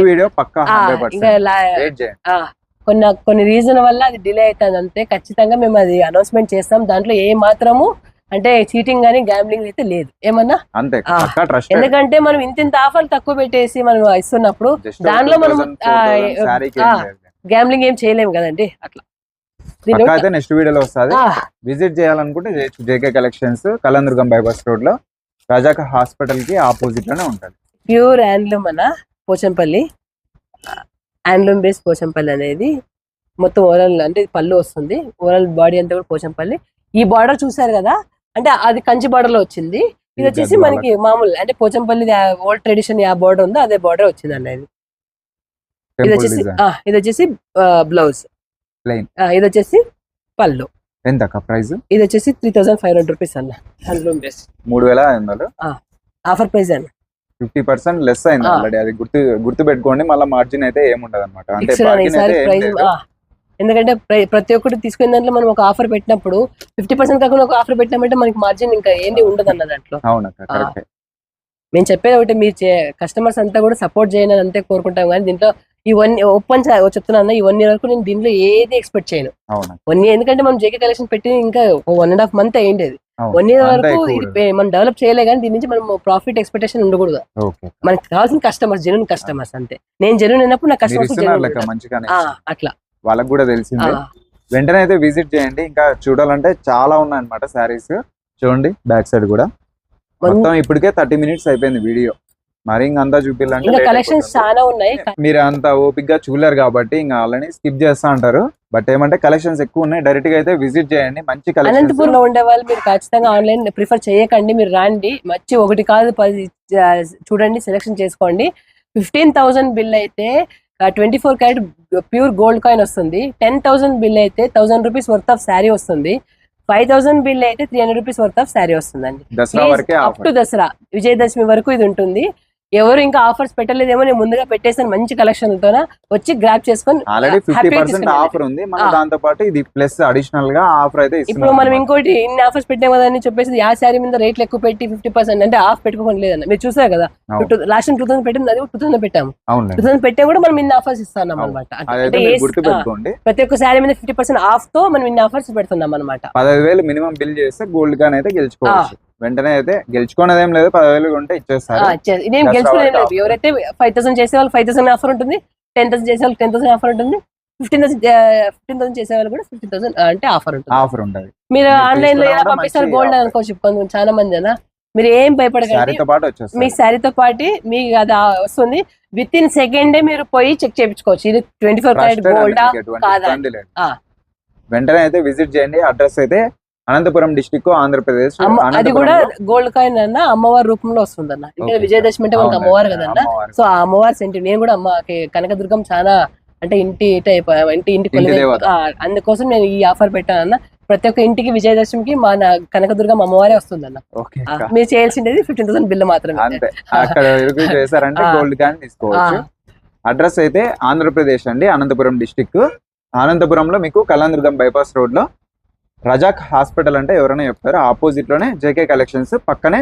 B: కొన్ని కొన్ని రీజన్ వల్ల అది డిలే అవుతుంది అంతే. ఖచ్చితంగా మేము అది అనౌన్స్మెంట్ చేస్తాం. దాంట్లో ఏ మాత్రము అంటే చీటింగ్ కానీ గ్యాంబ్లింగ్ అయితే లేదు. ఏమన్నా? ఎందుకంటే మనం ఇంత ఇంత ఆఫర్లు తక్కువ పెట్టేసి మనం ఇస్తున్నప్పుడు దానిలో మనం, గ్యాంబ్లింగ్ ఏం చేయలేము కదండి అట్లా.
A: అయితే నెక్స్ట్ వీడియోలో వస్తుంది. విజిట్ చేయాలనుకుంటే జేకే కలెక్షన్స్ కలందుర్గం బైపాస్ రోడ్లో రజాక హాస్పిటల్కి ఆపోజిట్లోనే ఉంటుంది.
B: ప్యూర్ హ్యాండ్లూమ్ అన్న పోచంపల్లి. హ్యాండ్లూమ్ బేస్ పోచంపల్లి అనేది. మొత్తం ఓవరాల్ అంటే పళ్ళు వస్తుంది. ఓవరాల్ బాడీ అంతా కూడా పోచంపల్లి. ఈ బార్డర్ చూసారు కదా అంటే అది కంచి బార్డర్లో వచ్చింది. ఇది వచ్చేసి. మనకి మామూలు అంటే పోచంపల్లి ఓల్డ్ ట్రెడిషన్ ఆ బార్డర్ ఉందో అదే బార్డర్ వచ్చింది అండి ఇది ఇది వచ్చేసి ఇది వచ్చేసి బ్లౌజ్. ఇది వచ్చేసి పళ్ళు.
A: ఎంత ప్రైస్
B: ఇది వచ్చేసి three thousand five hundred rupees అన్న. హ్యాండ్లూమ్ బేస్
A: మూడు వేల ఐదు
B: ఆఫర్ ప్రైస్ అన్న
A: ఫిఫ్టీ పర్సెంట్ లెస్ అయింది. ఆల్రెడీ అది గుర్తు గుర్తు పెట్టుకోండి మళ్ళీ మార్జిన్ అయితే ఏముండదు అనమాట అంటే
B: ఎందుకంటే ప్ర- ప్రతి ఒక్కటి తీసుకునే దాంట్లో మనం ఒక ఆఫర్ పెట్టినప్పుడు ఫిఫ్టీ పర్సెంట్ కాకుండా ఒక ఆఫర్ పెట్టినామంటే మనకి మార్జిన్ ఇంకా ఏంటి ఉండదు అన్న దాంట్లో. మేము చెప్పేది ఒకటి మీరు కస్టమర్స్ అంతా కూడా సపోర్ట్ చేయాలని అంతే కోరుకుంటాం కానీ దీంట్లో ఈ వన్ ఓపెన్ చెప్తున్నా ఈ వన్ ఇయర్ వరకు నేను దీంట్లో ఏది ఎక్స్పెక్ట్ చేయను. వన్ ఇయర్ ఎందుకంటే మనం జేకే కలెక్షన్ పెట్టి ఇంకా వన్ అండ్ హాఫ్ మంత్ అయ్యింది. వన్ ఇయర్ వరకు మనం డెవలప్ చేయలే కానీ దీని నుంచి మనం ప్రాఫిట్ ఎక్స్పెక్టేషన్ ఉండకూడదు. మనకి కావాల్సిన కస్టమర్స్ జెన్యున్ కస్టమర్స్ అంతే. నేను జెన్యున్ అయినప్పుడు నా
A: మీరు
B: కస్టమర్స్ అట్లా.
A: వాళ్ళకి కూడా తెలిసిందే. వెంటనే అయితే విజిట్ చేయండి. ఇంకా చూడాలంటే చాలా ఉన్నాయి అనమాట శారీస్ చూడండి బ్యాక్ సైడ్ కూడా. మొత్తం ఇప్పటికే థర్టీ మినిట్స్ అయిపోయింది వీడియో మరి ఇంకా అంతా చూపించాలంటే
B: కలెక్షన్స్. చాలా ఉన్నాయి.
A: మీరు అంత ఓపిక్గా చూడలేరు కాబట్టి ఇంకా వాళ్ళని స్కిప్ చేస్తా అంటారు. బట్ ఏమంటే కలెక్షన్స్ ఎక్కువ ఉన్నాయి. డైరెక్ట్గా అయితే విజిట్ చేయండి. మంచి
B: అనంతపూర్లో ఉండే వాళ్ళు మీరు ఖచ్చితంగా ఆన్లైన్ ప్రిఫర్ చేయకండి. మీరు రాండి. మంచి ఒకటి కాదు పది చూడండి సెలెక్షన్ చేసుకోండి. ఫిఫ్టీన్ థౌసండ్ బిల్ అయితే twenty four carat pure gold coin వస్తుంది. టెన్ థౌసండ్ బిల్ అయితే thousand rupees worth of sari వస్తుంది. ఫైవ్ థౌసండ్ బిల్ అయితే three hundred rupees worth of sari వస్తుందండి. అప్ టు దసరా విజయదశమి వరకు ఇది ఉంటుంది. ఎవరు ఇంకా ఆఫర్స్ పెట్టలేదేమో నేను ముందుగా పెట్టేసాను మంచి కలెక్షన్తో వచ్చి గ్రాప్ చేసుకొని
A: ఆల్రెడీ ఫిఫ్టీ పర్సెంట్. ఆఫర్ ఉంది మన
B: ఆ.
A: దాంతో పాటు ఇది ప్లస్ అడిషనల్గా ఆఫర్ అయితే
B: ఇప్పుడు మనం. ఇంకోటి ఇన్ని ఆఫర్స్ పెట్టాం కదా అని చెప్పేసి ఆ శారీ మీద రేట్లు ఎక్కువ పెట్టి ఫిఫ్టీ పర్సెంట్ అంటే ఆఫ్ పెట్టుకోకుండా లేదన్న మీరు చూసారు కదా. లాస్ట్ టూ థౌసండ్ పెట్టింది అది టూ థౌసండ్ పెట్టాము టూ థౌసండ్ పెట్టా కూడా మనం ఇన్ని ఆఫర్స్ ఇస్తున్నాం. అనమాట ప్రతి ఒక్క శారీ మీద ఫిఫ్టీ పర్సెంట్ ఆఫ్తో మనం ఇన్ని ఆఫర్స్ పెడుతున్నాం అనమాట
A: పదహైదు వేలు మినిమం బిల్ చేస్తే గోల్డ్ కాన్ అయితే గెలుచుకోవచ్చు వెంటనే అయితే గెలుచుకునేది ఏం లేదు పదివేలు ఉంటే ఇచ్చేస్తారు. దసరా
B: గెలుచుకునేది లేదు ఎవరైతే ఫైవ్ థౌసండ్ చేసే వాళ్ళు ఫైవ్ థౌసండ్ ఆఫర్ ఉంటుంది టెన్ థౌసండ్ చేసే వాళ్ళు టెన్ థౌసండ్ ఆఫర్ ఉంటుంది ఫిఫ్టీన్ థౌసండ్ ఫిఫ్టీన్ థౌసండ్ చేసే వాళ్ళు కూడా ఫిఫ్టీన్ థౌసండ్ అంటే ఆఫర్ ఉంటుంది.
A: ఆఫర్ ఉంటది.
B: మీరు ఆన్లైన్లో ఎలా పంపిస్తారు? గోల్డ్. అనుకోవచ్చు కొంచెం చాలా మంది అన్న మీరు ఏం భయపడకండి. మీ శారీతో పాటు మీకు అది వస్తుంది. విత్ ఇన్ సెకండ్ మీరు పోయి చెక్ చేయించుకోవచ్చు. ఇది ట్వంటీ ఫోర్ క్యారెట్ గోల్డా కాదా?
A: వెంటనే అయితే విజిట్ చేయండి. అడ్రస్ అయితే అనంతపురం డిస్టిక్ ఆంధ్రప్రదేశ్
B: అమ్మ అది కూడా గోల్డ్ కాయిన్ అన్న అమ్మవారి రూపంలో వస్తుంది అన్న. అంటే. విజయదశమి అంటే మనకు అమ్మవారు కదన్న. సో ఆ అమ్మవారి సెంటి నేను కూడా అమ్మకి కనకదుర్గం చాలా అంటే ఇంటి టైప్ ఇంటి ఇంటి అందుకోసం నేను ఈ ఆఫర్ పెట్టాను అన్న. ప్రతి ఒక్క ఇంటికి విజయదశమికి మా నా కనకదుర్గం అమ్మవారే వస్తుంది అన్న. మీరు చేయాల్సింది ఫిఫ్టీన్ థౌసండ్ బిల్ మాత్రమే.
A: అంతే. అక్కడ చేశారంటే. గోల్డ్ క్యాన్ తీసుకోవచ్చు. అడ్రస్ అయితే ఆంధ్రప్రదేశ్ అండి అనంతపురం డిస్టిక్ అనంతపురంలో మీకు కళ్యాణదుర్గం బైపాస్ రోడ్లో రజాక్ హాస్పిటల్ అంటే ఎవరైనా చెప్తారు ఆపోజిట్లోనే జేకే కలెక్షన్స్ పక్కనే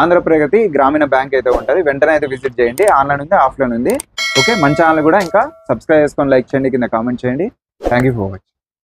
A: ఆంధ్రప్రగతి గ్రామీణ బ్యాంక్ అయితే ఉంటుంది. వెంటనే అయితే విజిట్ చేయండి. ఆన్లైన్ ఉంది ఆఫ్లైన్ ఉంది. ఓకే మన ఛానల్ కూడా ఇంకా సబ్స్క్రైబ్ చేసుకొని లైక్ చేయండి కింద కామెంట్ చేయండి. Thank you for watching.